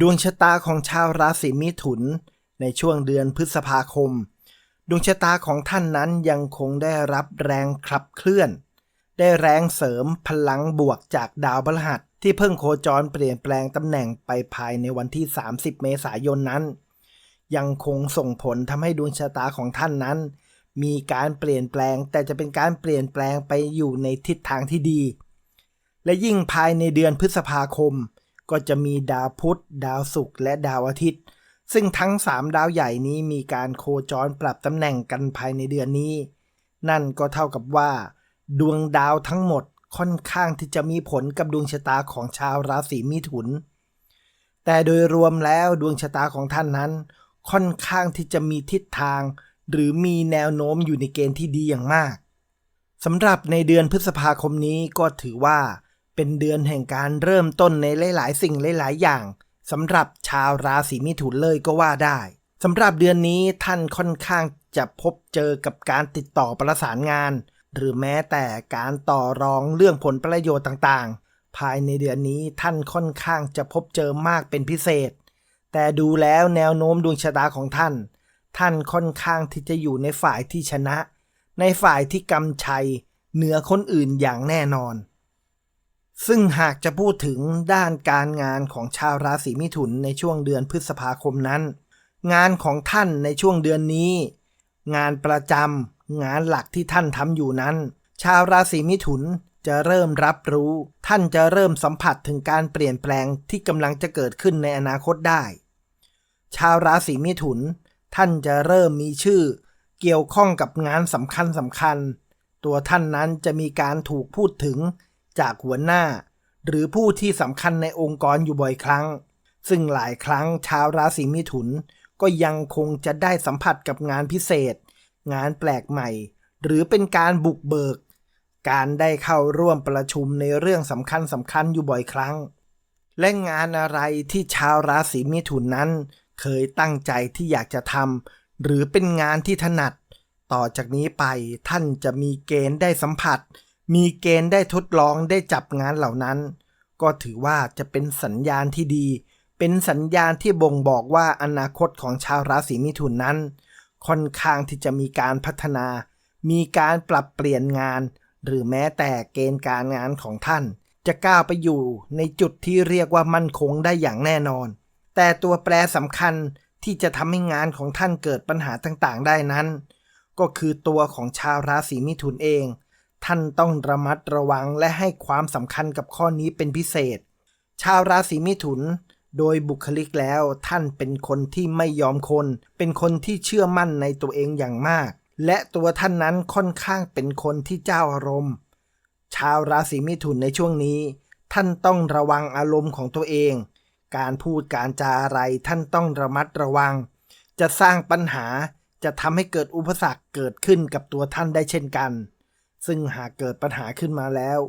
ดวงชะตาของชาวราศีมิถุน ในช่วงเดือนพฤษภาคม ดวงชะตาของท่านนั้นยังคงได้รับแรงขับเคลื่อน ได้แรงเสริมพลังบวกจากดาวพฤหัสที่เพิ่งโคจรเปลี่ยนแปลงตำแหน่งไปภายในวันที่ 30 เมษายนนั้น ยังคงส่งผลทำให้ดวงชะตาของท่านนั้น มีการเปลี่ยนแปลงแต่จะเป็นการเปลี่ยนแปลงไปอยู่ในทิศทางที่ดี และยิ่งภายในเดือนพฤษภาคม ก็จะมีดาวพุธ ดาวศุกร์และดาวอาทิตย์ ซึ่งทั้ง 3 ดาวใหญ่นี้มีการโคจรปรับตำแหน่งกันภายในเดือนนี้ นั่นก็เท่ากับว่า ดวงดาวทั้งหมดค่อนข้างที่จะมีผลกับดวงชะตาของชาวราศีมิถุน แต่โดยรวมแล้วดวงชะตาของท่านนั้น ค่อนข้างที่จะมีทิศทาง หรือมีแนวโน้มอยู่ในเกณฑ์ที่ดีอย่างมากสำหรับในเดือนพฤษภาคมนี้ก็ถือว่า เป็นเดือนแห่งการเริ่มต้นในหลายๆ สิ่งหลาย ๆ อย่างสำหรับชาวราศีมิถุนเลยก็ว่าได้สำหรับเดือนนี้ท่านค่อนข้างจะพบเจอกับการติดต่อประสานงาน หรือแม้แต่การต่อรองเรื่องผลประโยชน์ต่างๆ ภายในเดือนนี้ท่านค่อนข้างจะพบเจอมากเป็นพิเศษ แต่ดูแล้วแนวโน้มดวงชะตาของท่าน ท่านค่อนข้างที่จะอยู่ในฝ่ายที่ชนะ ในฝ่ายที่กำชัย เหนือคนอื่นอย่างแน่นอน ซึ่งหากจะพูดถึงด้านการงานของชาวราศีมิถุนในช่วงเดือนพฤษภาคมนั้น งานของท่านในช่วงเดือนนี้ งานประจำงานหลักที่ท่านทำอยู่นั้น ชาวราศีมิถุนจะเริ่มรับรู้ ท่านจะเริ่มสัมผัสถึงการเปลี่ยนแปลงที่กำลังจะเกิดขึ้นในอนาคตได้ ชาวราศีมิถุน ท่านจะเริ่มมีชื่อ เกี่ยวข้องกับงานสำคัญสำคัญ ตัวท่านนั้นจะมีการถูกพูดถึง จากหัวหน้า หรือผู้ที่สำคัญในองค์กรอยู่บ่อยครั้ง ซึ่งหลายครั้งชาวราศีมิถุนก็ยังคงจะได้สัมผัสกับงานพิเศษ งานแปลกใหม่ หรือเป็นการบุกเบิก การได้เข้าร่วมประชุมในเรื่องสำคัญสำคัญอยู่บ่อยครั้ง และงานอะไรที่ชาวราศีมิถุนนั้น เคยตั้งใจที่อยากจะทำหรือเป็นงานที่ถนัด ต่อจากนี้ไปท่านจะมีเกณฑ์ได้สัมผัส มีเกณฑ์ได้ทดลองได้จับงานเหล่านั้น ก็ถือว่าจะเป็นสัญญาณที่ดี เป็นสัญญาณที่บ่งบอกว่าอนาคตของชาวราศีมิถุนนั้น ค่อนข้างที่จะมีการพัฒนา มีการปรับเปลี่ยนงาน หรือแม้แต่เกณฑ์การงานของท่าน จะก้าวไปอยู่ในจุดที่เรียกว่ามั่นคงได้อย่างแน่นอน แต่ตัวแปรสำคัญที่จะทำให้งานของท่านเกิดปัญหาต่างๆ ได้นั้น ก็คือตัวของชาวราศีมิถุนเอง ท่านต้องระมัดระวังและให้ความสำคัญกับข้อนี้เป็นพิเศษ ชาวราศีมิถุน โดยบุคลิกแล้วท่านเป็นคนที่ไม่ยอมคน เป็นคนที่เชื่อมั่นในตัวเองอย่างมาก และตัวท่านนั้นค่อนข้างเป็นคนที่เจ้าอารมณ์ ชาวราศีมิถุนในช่วงนี้ ท่านต้องระวังอารมณ์ของตัวเอง การพูดการจาอะไรท่านต้องระมัดระวัง จะสร้างปัญหาจะทำให้เกิดอุปสรรคเกิดขึ้นกับตัวท่านได้เช่นกัน ซึ่งหากเกิดปัญหาขึ้นมาแล้ว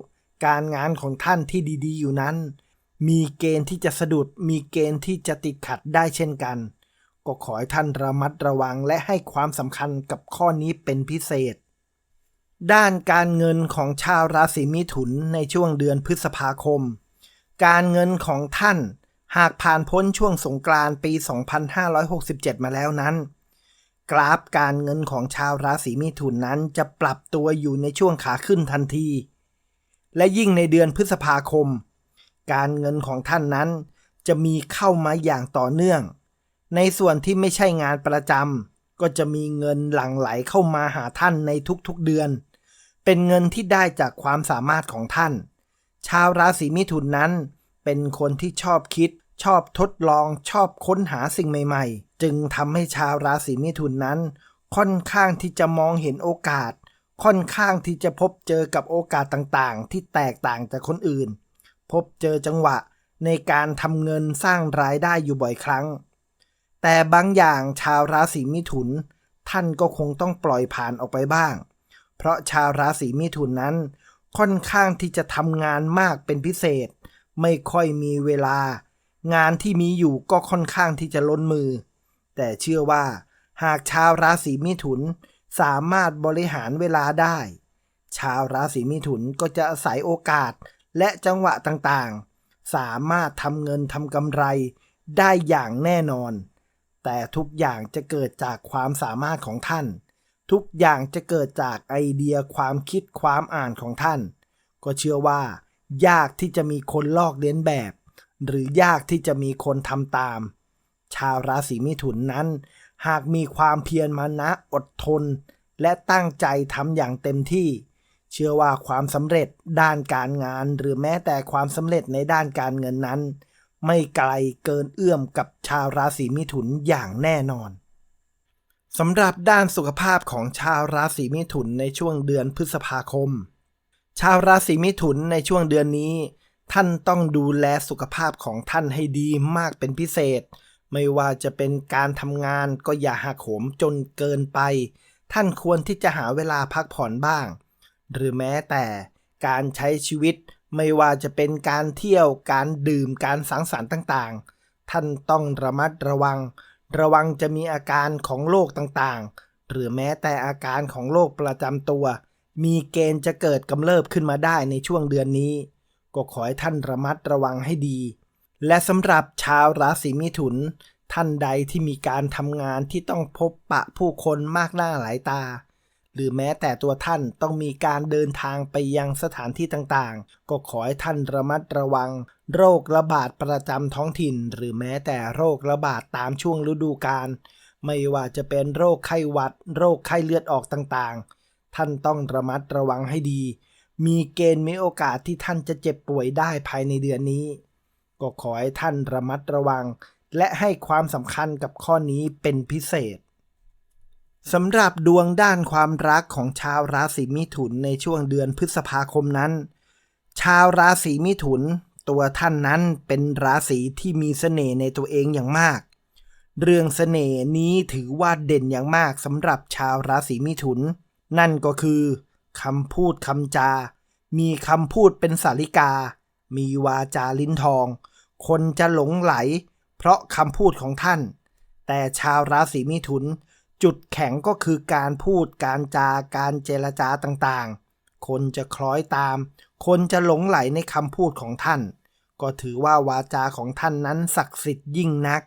การงานของท่านที่ดีๆ อยู่นั้น มีเกณฑ์ที่จะสะดุด มีเกณฑ์ที่จะติดขัดได้เช่นกัน ก็ขอให้ท่านระมัดระวังและให้ความสำคัญกับข้อนี้เป็นพิเศษ ด้านการเงินของชาวราศีมิถุนในช่วงเดือนพฤษภาคม การเงินของท่านหากผ่านพ้นช่วงสงกรานต์ปี 2567 มาแล้วนั้น กราฟการเงินของชาวราศีมิถุนนั้นจะปรับตัวอยู่ในช่วงขาขึ้นทันที และยิ่งในเดือนพฤษภาคม การเงินของท่านนั้นจะมีเข้ามาอย่างต่อเนื่อง ในส่วนที่ไม่ใช่งานประจำก็จะมีเงินหลั่งไหลเข้ามาหาท่านในทุกๆเดือน เป็นเงินที่ได้จากความสามารถของท่าน ชาวราศีมิถุนนั้นเป็นคนที่ชอบคิด ชอบทดลองชอบค้นหาสิ่งใหม่ๆ จึงทำให้ชาวราศีมิถุนนั้น ค่อนข้างที่จะมองเห็นโอกาส ค่อนข้างที่จะพบเจอกับโอกาสต่างๆ ที่แตกต่างจากคนอื่น พบเจอจังหวะในการทำเงินสร้างรายได้อยู่บ่อยครั้ง แต่บางอย่างชาวราศีมิถุน ท่านก็คงต้องปล่อยผ่านออกไปบ้าง เพราะชาวราศีมิถุนนั้น ค่อนข้างที่จะทำงานมากเป็นพิเศษ ไม่ค่อยมีเวลา งานที่มีอยู่ก็ค่อนข้างที่จะล้นมือ แต่เชื่อว่า หากชาวราศีมิถุนสามารถบริหารเวลาได้ ชาวราศีมิถุนก็จะอาศัยโอกาสและจังหวะต่างๆ สามารถทำเงินทำกำไรได้อย่างแน่นอน แต่ทุกอย่างจะเกิดจากความสามารถของท่าน ทุกอย่างจะเกิดจากไอเดียความคิดความอ่านของท่าน ก็เชื่อว่า ยากที่จะมีคนลอกเลียนแบบ หรือยากที่จะมีคนทำตาม ชาวราศีมิถุนนั้น หากมีความเพียรมานะอดทน และตั้งใจทำอย่างเต็มที่ เชื่อว่าความสำเร็จด้านการงานหรือแม้แต่ความสำเร็จในด้านการเงินนั้น ไม่ไกลเกินเอื้อมกับชาวราศีมิถุนอย่างแน่นอนสำหรับด้านสุขภาพของชาวราศีมิถุนในช่วงเดือนพฤษภาคม ชาวราศีมิถุนในช่วงเดือนนี้ ท่านต้องดูแลสุขภาพของท่านให้ดีมากเป็นพิเศษ ไม่ว่าจะเป็นการทำงานก็อย่าหักโหมจนเกินไป ท่านควรที่จะหาเวลาพักผ่อนบ้าง หรือแม้แต่การใช้ชีวิต ไม่ว่าจะเป็นการเที่ยวการดื่มการสังสรรค์ต่างๆ ท่านต้องระมัดระวัง ระวังจะมีอาการของโรคต่างๆ หรือแม้แต่อาการของโรคประจำตัว มีเกณฑ์จะเกิดกำเริบขึ้นมาได้ในช่วงเดือนนี้ ก็ขอให้ท่านระมัดระวังให้ดี และสำหรับชาวราศีมิถุน ท่านใดที่มีการทำงานที่ต้องพบปะผู้คนมากหน้าหลายตา หรือแม้แต่ตัวท่านต้องมีการเดินทางไปยังสถานที่ต่างๆ ก็ขอให้ท่านระมัดระวัง โรคระบาดประจำท้องถิ่น หรือแม้แต่โรคระบาดตามช่วงฤดูกาลไม่ว่าจะเป็นโรคไข้หวัด โรคไข้เลือดออกต่างๆ ท่านต้องระมัดระวังให้ดี มีเกณฑ์มีโอกาสที่ท่านจะเจ็บป่วยได้ภายในเดือนนี้ ก็ขอให้ท่านระมัดระวัง และให้ความสำคัญกับข้อนี้เป็นพิเศษสำหรับดวงด้านความรักของชาวราศีมิถุนในช่วงเดือนพฤษภาคมนั้น ชาวราศีมิถุน ตัวท่านนั้นเป็นราศีที่มีเสน่ห์ในตัวเองอย่างมาก เรื่องเสน่ห์นี้ถือว่าเด่นอย่างมากสำหรับชาวราศีมิถุน นั่นก็คือ คำพูดคำจา มีคำพูดเป็นสาริกา มีวาจาลิ้นทอง คนจะหลงไหล เพราะคำพูดของท่าน แต่ชาวราศีมิถุน จุดแข็งก็คือการพูดการจาการเจรจาต่างๆ คนจะคล้อยตาม คนจะหลงไหลในคำพูดของท่าน ก็ถือว่าวาจาของท่านนั้นศักดิ์สิทธิ์ยิ่งนัก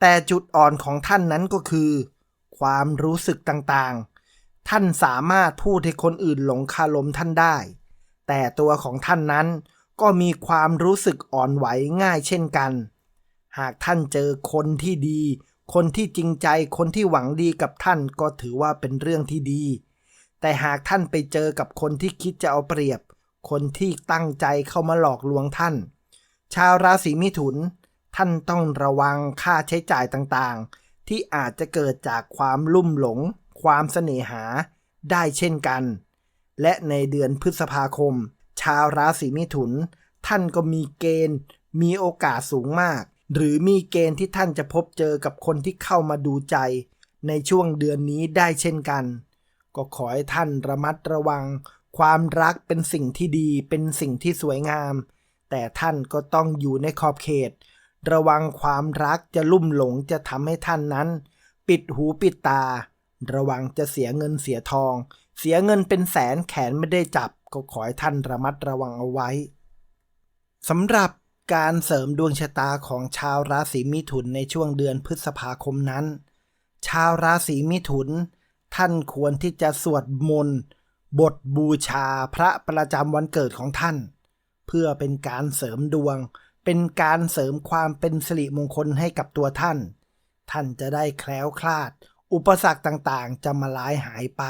แต่จุดอ่อนของท่านนั้นก็คือ ความรู้สึกต่างๆ ท่านสามารถพูดให้คนอื่นหลงคาลมท่านได้ แต่ตัวของท่านนั้นก็มีความรู้สึกอ่อนไหวง่ายเช่นกัน หากท่านเจอคนที่ดี คนที่จริงใจ คนที่หวังดีกับท่านก็ถือว่าเป็นเรื่องที่ดี แต่หากท่านไปเจอกับคนที่คิดจะเอาเปรียบ คนที่ตั้งใจเข้ามาหลอกลวงท่าน ชาวราศีมิถุน ท่านต้องระวังค่าใช้จ่ายต่างๆ ที่อาจจะเกิดจากความลุ่มหลง ความเสน่หาได้เช่นกัน และในเดือนพฤษภาคม ชาวราศีมิถุน ท่านก็มีเกณฑ์ มีโอกาสสูงมาก หรือมีเกณฑ์ที่ท่านจะพบเจอกับคนที่เข้ามาดูใจ ในช่วงเดือนนี้ได้เช่นกัน ก็ขอให้ท่านระมัดระวัง ความรักเป็นสิ่งที่ดีเป็นสิ่งที่สวยงาม แต่ท่านก็ต้องอยู่ในขอบเขต ระวังความรักจะลุ่มหลงจะทำให้ท่านนั้น ปิดหูปิดตา ระวังจะเสียเงินเสียทอง เสียเงินเป็นแสนแขนไม่ได้จับ ก็ขอให้ท่านระมัดระวังเอาไว้สำหรับการเสริมดวงชะตาของชาวราศีมิถุนในช่วงเดือนพฤษภาคมนั้น ชาวราศีมิถุน ท่านควรที่จะสวดมนต์บทบูชาพระประจำวันเกิดของท่าน เพื่อเป็นการเสริมดวง เป็นการเสริมความเป็นสิริมงคลให้กับตัวท่าน ท่านจะได้แคล้วคลาด อุปสรรคต่างๆ จะมาลายหายไป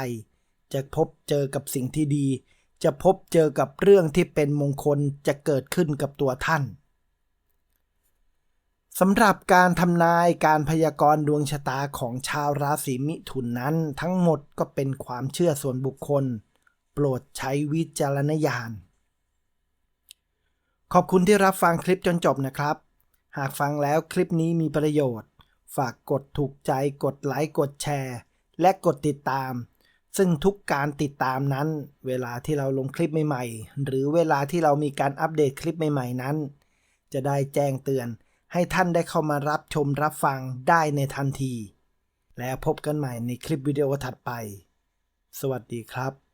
จะพบเจอกับสิ่งที่ดี จะพบเจอกับเรื่องที่เป็นมงคลจะเกิดขึ้นกับตัวท่านสำหรับการทำนายการพยากรณ์ดวงชะตาของชาวราศีมิถุนนั้น ทั้งหมดก็เป็นความเชื่อส่วนบุคคล โปรดใช้วิจารณญาณ ขอบคุณที่รับฟังคลิปจนจบนะครับ หากฟังแล้วคลิปนี้มีประโยชน์ ฝากกดถูกใจกดไลค์กดแชร์ และกดติดตาม ซึ่งทุกการติดตามนั้น เวลาที่เราลงคลิปใหม่ๆ หรือเวลาที่เรามีการอัปเดตคลิปใหม่ๆนั้น จะได้แจ้งเตือน ให้ท่านได้เข้ามารับชมรับฟังได้ในทันที แล้วพบกันใหม่ในคลิปวิดีโอถัดไป สวัสดีครับ